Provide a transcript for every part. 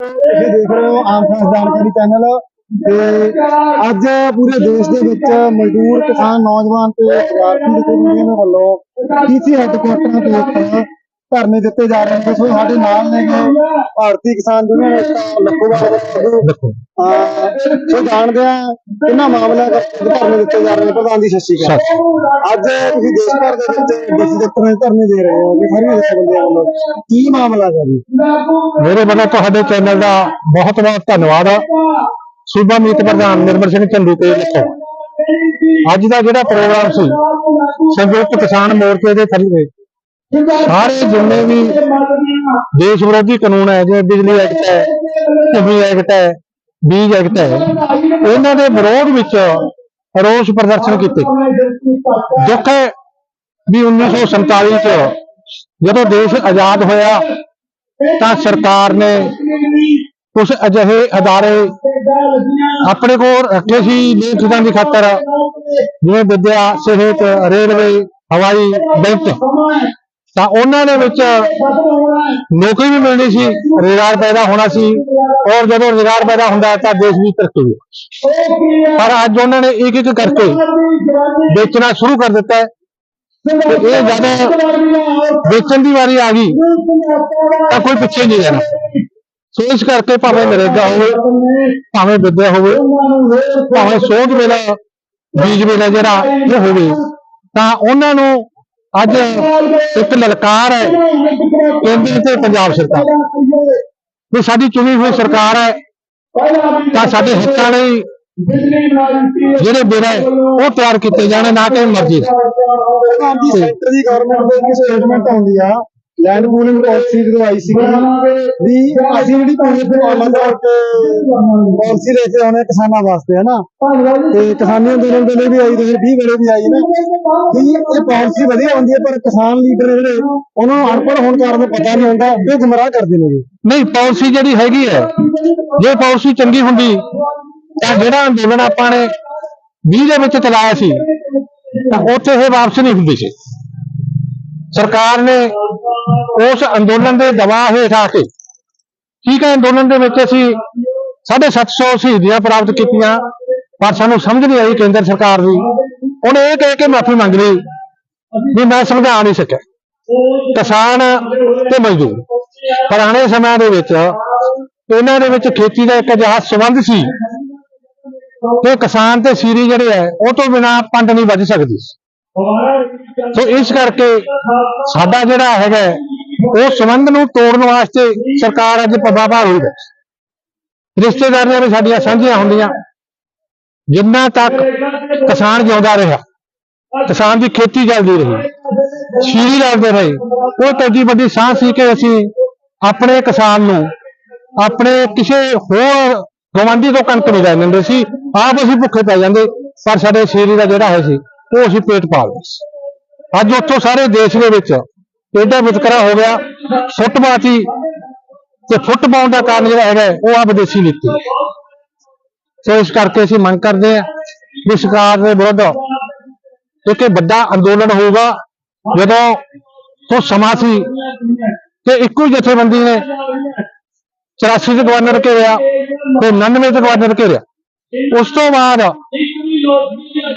ਤੁਸੀਂ ਦੇਖ ਰਹੇ ਹੋ ਆਮ ਖਾਸ ਜਾਣਕਾਰੀ ਚੈਨਲ ਤੇ ਅੱਜ ਪੂਰੇ ਦੇਸ਼ ਦੇ ਵਿੱਚ ਮਜ਼ਦੂਰ ਕਿਸਾਨ ਨੌਜਵਾਨ ਤੇ ਵਿਦਿਆਰਥੀ ਜਥੇਬੰਦੀਆਂ ਦੇ ਵੱਲੋਂ ਡੀਸੀ ਹੈੱਡਕੁਆਰਟਰਾਂ ਦੇ ਧਰਨੇ ਦਿੱਤੇ ਜਾ ਰਹੇ ਨੇ। ਸੋ ਸਾਡੇ ਨਾਲ ਨੇ ਭਾਰਤੀ ਕਿਸਾਨ ਯੂਨੀਅਨ ਲੱਖੋਵਾਲ ਦੇ ਅਹ ਸੋ ਜਾਣਦੇ ਆ ਕਿੰਨਾ ਮਾਮਲਾ ਦਾ ਧਰਨੇ ਦਿੱਤੇ ਜਾ ਰਹੇ ਨੇ। ਪ੍ਰਧਾਨ ਸਤਿ ਸ਼੍ਰੀ ਅਕਾਲ। ਅੱਜ ਤੁਸੀਂ ਦੇਸ਼ ਭਰ ਦੇ ਵਿੱਚ ਡੀਸੀ ਦਫ਼ਤਰਾਂ 'ਚ ਧਰਨੇ ਦੇ ਰਹੇ ਹੋ ਕਿ ਸਾਰੀਆਂ ਜਥੇਬੰਦੀਆਂ ਵੱਲੋਂ। ਕੀ ਮਾਮਲਾ ਹੈ ਜੀ? ਮੇਰੇ ਵੱਲੋਂ ਤੁਹਾਡੇ ਚੈਨਲ ਦਾ ਬਹੁਤ ਬਹੁਤ ਧੰਨਵਾਦ ਸੂਬਾ ਮੀਤ ਪ੍ਰਧਾਨ ਨਿਰਮਲ ਸਿੰਘ ਝੰਡੂ ਤੇ ਲਿਖੋ। ਅੱਜ ਦਾ ਜਿਹੜਾ ਪ੍ਰੋਗਰਾਮ ਸੀ ਸੰਯੁਕਤ ਕਿਸਾਨ ਮੋਰਚੇ ਦੇ ਥੱਲੇ ਸਾਰੇ ਜਿੰਨੇ ਵੀ ਦੇਸ਼ ਵਿਰੋਧੀ ਕਾਨੂੰਨ ਹੈ, ਜਿਵੇਂ ਬਿਜਲੀ ਐਕਟ ਹੈ ਭੂਮੀ ਐਕਟ ਹੈ, ਬੀਜ ਐਕਟ ਹੈ, ਇਹਨਾਂ ਦੇ ਵਿਰੋਧ ਵਿੱਚ ਰੋਸ ਪ੍ਰਦਰਸ਼ਨ ਕੀਤੇ। ਦੁੱਖ ਹੈ ਵੀ 1947 ਚ ਜਦੋਂ ਦੇਸ਼ ਆਜ਼ਾਦ ਹੋਇਆ, ਤਾਂ ਸਰਕਾਰ ਨੇ ਕੁਝ ਅਜਿਹੇ ਅਦਾਰੇ ਆਪਣੇ ਕੋਲ ਰੱਖੇ ਸੀ ਲੇਖਕਾਂ ਦੀ ਖਾਤਰ, ਜਿਵੇਂ ਵਿਦਿਆ, ਸਿਹਤ, ਰੇਲਵੇ, ਹਵਾਈ, ਬੈਂਕ। ਤਾਂ ਉਹਨਾਂ ਦੇ ਵਿੱਚ ਨੌਕਰੀ ਵੀ ਮਿਲਣੀ ਸੀ, ਰੁਜ਼ਗਾਰ ਪੈਦਾ ਹੋਣਾ ਸੀ, ਔਰ ਜਦੋਂ ਰੁਜ਼ਗਾਰ ਪੈਦਾ ਹੁੰਦਾ ਤਾਂ ਦੇਸ਼ ਵੀ ਤਰੱਕੀ ਹੋਊ ਪਰ ਅੱਜ ਉਹਨਾਂ ਨੇ ਇੱਕ ਇੱਕ ਕਰਕੇ ਵੇਚਣਾ ਸ਼ੁਰੂ ਕਰ ਦਿੱਤਾ ਇਹ ਜਦੋਂ ਵੇਚਣ ਦੀ ਵਾਰੀ ਆ ਗਈ, ਤਾਂ ਕੋਈ ਪਿੱਛੇ ਨਹੀਂ ਰਹਿਣਾ। ਸੋ ਇਸ ਕਰਕੇ ਭਾਵੇਂ ਨਰੇਗਾ ਹੋਵੇ, ਭਾਵੇਂ ਵਿਦਿਆ ਹੋਵੇ, ਭਾਵੇਂ ਸੋਧ ਵੇਲਾ ਬੀਜ ਵੇਲਾ ਜਿਹੜਾ ਇਹ ਹੋਵੇ, ਤਾਂ ਉਹਨਾਂ ਨੂੰ ਅੱਜ ਇੱਕ ਲਲਕਾਰ ਹੈ ਕੇਂਦਰ ਤੇ ਪੰਜਾਬ ਸਰਕਾਰ। ਵੀ ਸਾਡੀ ਚੁਣੀ ਹੋਈ ਸਰਕਾਰ ਹੈ, ਤਾਂ ਸਾਡੇ ਹਿੱਤਾਂ ਲਈ ਜਿਹੜੇ ਬਿੱਲ ਹੈ, ਉਹ ਤਿਆਰ ਕੀਤੇ ਜਾਣੇ, ਨਾ ਕਿ ਮਰਜ਼ੀ। ਦਾ ਸੈਂਟਰ ਦੀ ਗਵਰਨਮੈਂਟ ਦੀ ਸਟੇਟਮੈਂਟ ਆਉਂਦੀ ਆ ਲੈਂਡ ਪੂਲਿੰਗ ਪਾਲਿਸੀ ਜਦੋਂ ਆਈ ਸੀ ਵੀ ਅਸੀਂ ਜਿਹੜੀ ਪੂਰੀ ਦੁਕਾਨਾਂ ਦੇ ਪਾਲਿਸੀ ਲੈ ਕੇ ਆਉਣੇ ਕਿਸਾਨਾਂ ਵਾਸਤੇ ਹੈ ਨਾ ਤੇ ਕਿਸਾਨੀ ਅੰਦੋਲਨ ਦੇ ਲਈ ਵੀ ਆਈ ਤੇ 20 ਵੇਲੇ ਵੀ ਆਈ ਨਾ। ਵੀ ਇਹ ਪਾਲਿਸੀ ਵਧੀਆ ਹੁੰਦੀ ਹੈ ਪਰ ਕਿਸਾਨ ਲੀਡਰ ਜਿਹੜੇ ਉਹਨਾਂ ਨੂੰ ਅਨਪੜ੍ਹ ਹੋਣ ਕਾਰਨ ਪਤਾ ਨਹੀਂ ਹੁੰਦਾ ਇਹ ਗੁੰਮਰਾਹ ਕਰਦੇ ਨੇ ਜੀ ਨਹੀਂ ਪਾਲਿਸੀ ਜਿਹੜੀ ਹੈਗੀ ਹੈ ਜੇ ਪਾਲਿਸੀ ਚੰਗੀ ਹੁੰਦੀ ਤਾਂ ਜਿਹੜਾ ਅੰਦੋਲਨ ਆਪਾਂ ਨੇ 20 ਦੇ ਵਿੱਚ ਚਲਾਇਆ ਸੀ ਤਾਂ ਉੱਥੇ ਇਹ ਵਾਪਸ ਨਹੀਂ ਹੁੰਦੀ ਸੀ। ਸਰਕਾਰ ਨੇ ਉਸ ਅੰਦੋਲਨ ਦੇ ਦਬਾਅ ਹੇਠ ਆ ਕੇ ਠੀਕ ਹੈ, ਅੰਦੋਲਨ ਦੇ ਵਿੱਚ ਅਸੀਂ 750 ਸ਼ਹੀਦੀਆਂ ਪ੍ਰਾਪਤ ਕੀਤੀਆਂ, ਪਰ ਸਾਨੂੰ ਸਮਝ ਨਹੀਂ ਆਈ ਕੇਂਦਰ ਸਰਕਾਰ ਦੀ। ਉਹਨੇ ਇਹ ਕਹਿ ਕੇ ਮਾਫੀ ਮੰਗ ਲਈ ਵੀ ਮੈਂ ਸਮਝਾ ਨਹੀਂ ਸਕਿਆ। ਕਿਸਾਨ ਤੇ ਮਜ਼ਦੂਰ, ਪੁਰਾਣੇ ਸਮਿਆਂ ਦੇ ਵਿੱਚ ਇਹਨਾਂ ਦੇ ਵਿੱਚ ਖੇਤੀ ਦਾ ਇੱਕ ਅਜਿਹਾ ਸੰਬੰਧ ਸੀ ਕਿ ਕਿਸਾਨ ਤੇ ਸੀਰੀ ਜਿਹੜੇ ਹੈ, ਉਹ ਤੋਂ ਬਿਨਾ ਪੰਡ ਨਹੀਂ ਵੱਜ ਸਕਦੀ ਸੋ ਇਸ ਕਰਕੇ ਸਾਡਾ ਜਿਹੜਾ ਹੈਗਾ ਉਹ ਸੰਬੰਧ ਨੂੰ ਤੋੜਨ ਵਾਸਤੇ ਸਰਕਾਰ ਅੱਜ ਪੱਬਾਪਾਰ ਹੋਈ ਹੈ। ਰਿਸ਼ਤੇਦਾਰੀਆਂ ਵੀ ਸਾਡੀਆਂ ਸਾਂਝੀਆਂ ਹੁੰਦੀਆਂ। ਜਿੰਨਾ ਤੱਕ ਕਿਸਾਨ ਜਿਉਂਦਾ ਰਿਹਾ, ਕਿਸਾਨ ਦੀ ਖੇਤੀ ਚੱਲਦੀ ਰਹੀ, ਸ਼ੀਰੀ ਲੜਦੇ ਰਹੇ, ਉਹ ਤੱਡੀ ਵੱਡੀ ਸਾਹ ਸੀ ਕਿ ਅਸੀਂ ਆਪਣੇ ਕਿਸਾਨ ਨੂੰ, ਆਪਣੇ ਕਿਸੇ ਹੋਰ ਗਵਾਂਢੀ ਤੋਂ ਕਣਕ ਨਹੀਂ ਲੈ ਲੈਂਦੇ ਸੀ, ਆਪ ਅਸੀਂ ਭੁੱਖੇ ਪੈ ਜਾਂਦੇ, ਪਰ ਸਾਡੇ ਸ਼ੀਰੀ ਦਾ ਜਿਹੜਾ ਹੈ ਸੀ ਉਹ ਅਸੀਂ ਪੇਟ ਪਾਲਦੇ ਸੀ ਅੱਜ ਉੱਥੋਂ ਸਾਰੇ ਦੇਸ਼ ਦੇ ਵਿੱਚ ਏਡਾ ਵਿਤਕਰਾ ਹੋ ਗਿਆ? ਫੁੱਟਬਾਤੀ ਤੇ ਫੁੱਟ ਪਾਉਣ ਦਾ ਕਾਰਨ ਜਿਹੜਾ ਹੈਗਾ, ਉਹ ਆ ਵਿਦੇਸ਼ੀ ਨੀਤੀ ਸੋ ਇਸ ਕਰਕੇ ਅਸੀਂ ਮੰਗ ਕਰਦੇ ਹਾਂ ਵੀ ਸਰਕਾਰ ਦੇ ਵਿਰੁੱਧ ਇੱਕ ਵੱਡਾ ਅੰਦੋਲਨ ਹੋਊਗਾ, ਜਦੋਂ ਤੋਂ ਸਮਾਂ ਸੀ ਤੇ ਇੱਕੋ ਹੀ ਜਥੇਬੰਦੀ ਨੇ 84 ਚ ਗਵਰਨਰ ਘੇਰਿਆ ਤੇ 99 ਚ ਗਵਰਨਰ ਘੇਰਿਆ। ਉਸ ਤੋਂ ਬਾਅਦ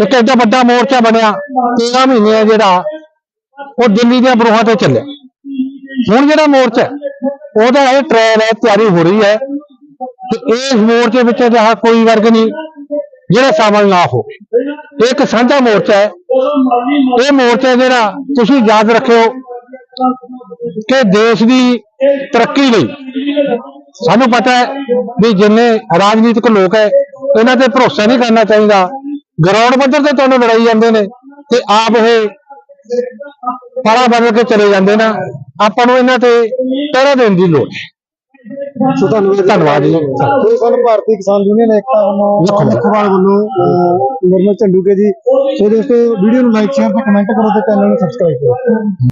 ਇੱਕ ਐਡਾ ਵੱਡਾ ਮੋਰਚਾ ਬਣਿਆ 13 ਮਹੀਨੇ ਆ ਜਿਹੜਾ, ਉਹ ਦਿੱਲੀ ਦੀਆਂ ਬਰੂਹਾਂ ਤੇ ਚੱਲਿਆ। ਹੁਣ ਜਿਹੜਾ ਮੋਰਚਾ ਉਹਦਾ ਇਹ ਟ੍ਰਾਇਲ ਹੈ, ਤਿਆਰੀ ਹੋ ਰਹੀ ਹੈ ਕਿ ਇਸ ਮੋਰਚੇ ਵਿੱਚ ਜਿਹੜਾ ਕੋਈ ਵਰਗ ਨਹੀਂ ਜਿਹੜਾ ਸ਼ਾਮਲ ਨਾ ਹੋਵੇ। ਇਹ ਇੱਕ ਸਾਂਝਾ ਮੋਰਚਾ ਹੈ, ਇਹ ਮੋਰਚਾ ਜਿਹੜਾ ਤੁਸੀਂ ਯਾਦ ਰੱਖਿਓ ਕਿ ਦੇਸ਼ ਦੀ ਤਰੱਕੀ ਲਈ ਸਾਨੂੰ ਪਤਾ ਹੈ ਵੀ ਜਿੰਨੇ ਰਾਜਨੀਤਿਕ ਲੋਕ ਹੈ, ਇਹਨਾਂ ਤੇ ਭਰੋਸਾ ਨਹੀਂ ਕਰਨਾ ਚਾਹੀਦਾ ਗਰਾਊਂਡ ਪੱਧਰ ਤੇ ਤੁਹਾਨੂੰ ਲੜਾਈ ਜਾਂਦੇ ਨੇ ਤੇ ਆਪ ਇਹ ਪਾਰਾ ਬਦਲ ਕੇ ਚਲੇ ਜਾਂਦੇ ਨਾ ਆਪਾਂ ਨੂੰ ਇਹਨਾਂ ਤੇ ਪਹਿਰਾ ਦੇਣ ਦੀ ਲੋੜ ਹੈ ਸੋ ਧੰਨਵਾਦ ਧੰਨਵਾਦ ਜੀ। ਸਾਨੂੰ ਭਾਰਤੀ ਕਿਸਾਨ ਯੂਨੀਅਨ ਏਕਤਾ ਵੱਲੋਂ ਲੱਖੋਵਾਲ। ਨਿਰਮਲ ਝੰਡੂ ਕੇ ਜੀ ਸੋ ਦੋਸਤੋ ਵੀਡੀਓ ਨੂੰ ਲਾਈਕ ਸ਼ੇਅਰ ਤੇ ਕਮੈਂਟ ਕਰੋ ਤੇ ਚੈਨਲ ਨੂੰ ਸਬਸਕ੍ਰਾਈਬ ਕਰੋ